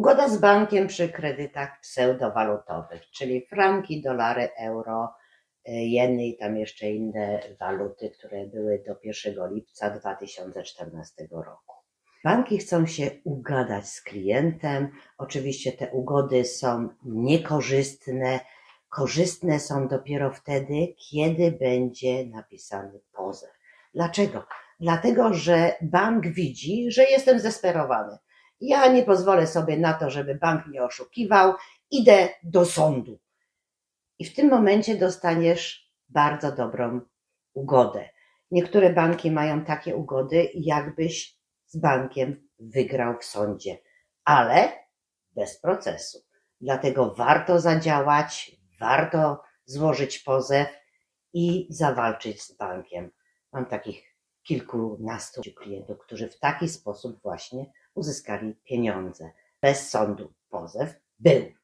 Ugoda z bankiem przy kredytach pseudowalutowych, czyli franki, dolary, euro, e, jeny i tam jeszcze inne waluty, które były do 1 lipca 2014 roku. Banki chcą się ugadać z klientem. Oczywiście te ugody są niekorzystne. Korzystne są dopiero wtedy, kiedy będzie napisany pozew. Dlaczego? Dlatego, że bank widzi, że jestem zdesperowany. Ja nie pozwolę sobie na to, żeby bank mnie oszukiwał. Idę do sądu. I w tym momencie dostaniesz bardzo dobrą ugodę. Niektóre banki mają takie ugody, jakbyś z bankiem wygrał w sądzie, ale bez procesu. Dlatego warto zadziałać, warto złożyć pozew i zawalczyć z bankiem. Mam takich kilkunastu klientów, którzy w taki sposób właśnie uzyskali pieniądze. Bez sądu pozew był.